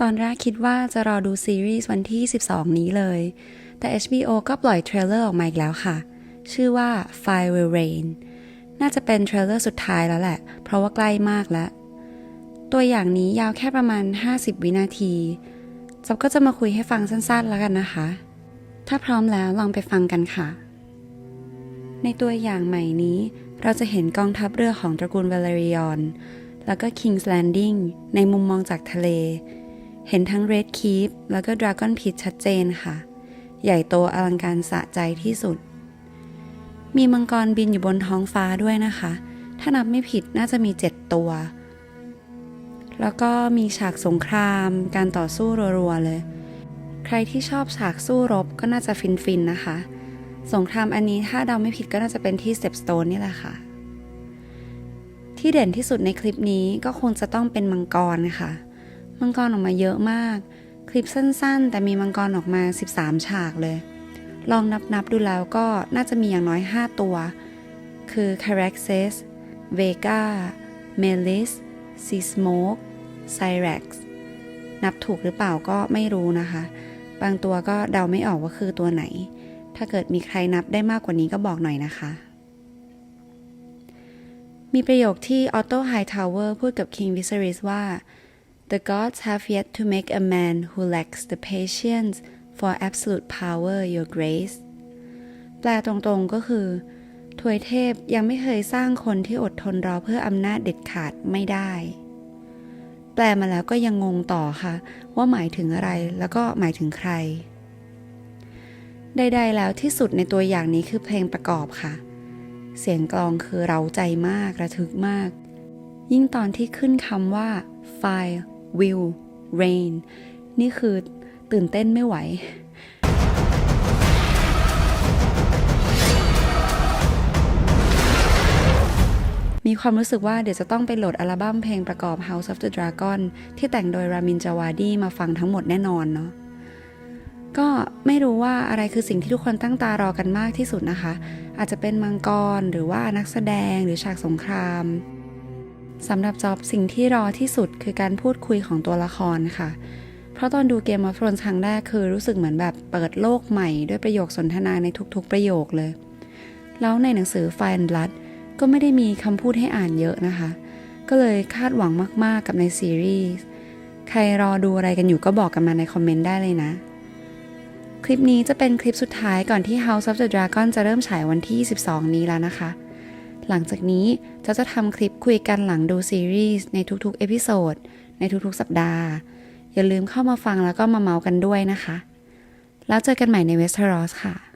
ตอนแรกคิดว่าจะรอดูซีรีส์วันที่ 12 นี้เลย แต่ HBO ก็ปล่อยเทรลเลอร์ออกมาอีกแล้วค่ะ ชื่อว่า Fire Will Rain น่าจะเป็นเทรลเลอร์สุดท้ายแล้วแหละ เพราะว่าใกล้มากแล้ว ตัวอย่างนี้ยาวแค่ประมาณ 50 วินาทีจับก็จะมาคุยให้ฟังสั้นๆแล้วกันนะคะ ถ้าพร้อมแล้วลองไปฟังกันค่ะ ในตัวอย่างใหม่นี้ เราจะเห็นกองทัพเรือของตระกูลเวเลริออนแล้วก็ King's Landing ในมุมมองจากทะเล เห็นทั้ง Red Keep แล้วก็ Dragon Pit ชัดเจนค่ะ ใหญ่โตอลังการสะใจที่สุด มีมังกรบินอยู่บนท้องฟ้าด้วยนะคะ ถ้านับไม่ผิดน่าจะมี 7 ตัว แล้วก็มีฉากสงคราม การต่อสู้รัวๆเลย ใครที่ชอบฉากสู้รบก็น่าจะฟินๆนะคะ สงครามอันนี้ถ้าเดาไม่ผิดก็น่าจะเป็นที่เตปสโตนนี่แหละค่ะ ที่เด่นที่สุดในคลิปนี้ก็คงจะต้องเป็นมังกรค่ะ มังกรออกมาเยอะมาก คลิปสั้นๆ แต่มีมังกรออกมา 13 ฉากเลย ลองนับๆดูแล้วก็น่าจะมีอย่างน้อย 5 ตัว คือ Caraxes, Vega, Melis, Sea Smoke, Cyrax นับถูกหรือเปล่าก็ไม่รู้นะคะ บางตัวก็เดาไม่ออกว่าคือตัวไหน ถ้าเกิดมีใครนับได้มากกว่านี้ก็บอกหน่อยนะคะ มีประโยคที่ Otto Hightower พูดกับ King Viserys ว่า The gods have yet to make a man who lacks the patience for absolute power your grace แปลตรงๆก็คือทวยเทพยังไม่เคยสร้างคนที่อดทนรอเพื่ออำนาจเด็ดขาดไม่ได้ แปลมาแล้วก็ยังงงต่อค่ะ ว่าหมายถึงอะไรแล้วก็หมายถึงใคร ใดๆแล้วที่สุดในตัวอย่างนี้คือเพลงประกอบค่ะ เสียงกลองคือเร้าใจมากระทึกมาก ยิ่งตอนที่ขึ้นคำว่า fire will rain นี่คือตื่นเต้นไม่ไหว มีความรู้สึกว่าเดี๋ยวจะต้องไปโหลดอัลบั้มเพลงประกอบ House of the Dragon ที่แต่งโดยรามินจาวาดีมาฟังทั้งหมดแน่นอนเนาะก็ไม่รู้ว่าอะไรคือสิ่งที่ทุกคนตั้งตารอกันมากที่สุดนะคะ อาจจะเป็นมังกรหรือว่านักแสดงหรือฉากสงคราม สำหรับจอบสิ่งที่รอที่สุดคือการพูดคุยของตัวละครค่ะ เพราะตอนดูเกม of Thrones ครั้งแรกคือรู้สึกเหมือนแบบเปิดโลกใหม่ด้วยประโยคสนทนาในทุกๆประโยคเลย แล้วในหนังสือ Fire and l o o d ก็ไม่ได้มีคำพูดให้อ่านเยอะนะคะ ก็เลยคาดหวังมากๆกับในซีรีส์ ใครรอดูอะไรกันอยู่ก็บอกกันมาในคอมเมนต์ได้เลยนะ คลิปนี้จะเป็นคลิปสุดท้ายก่อนที่ House of the Dragon จะเริ่มฉายวันที่ 12 นี้แล้วนะคะ หลังจากนี้จะจะทำคลิปคุยกันหลังดูซีรีส์ในทุกๆ เอพิโซดในทุกๆ สัปดาห์ อย่าลืมเข้ามาฟังแล้วก็มาเมาส์กันด้วยนะคะ แล้วเจอกันใหม่ในเวสเทอรอสค่ะ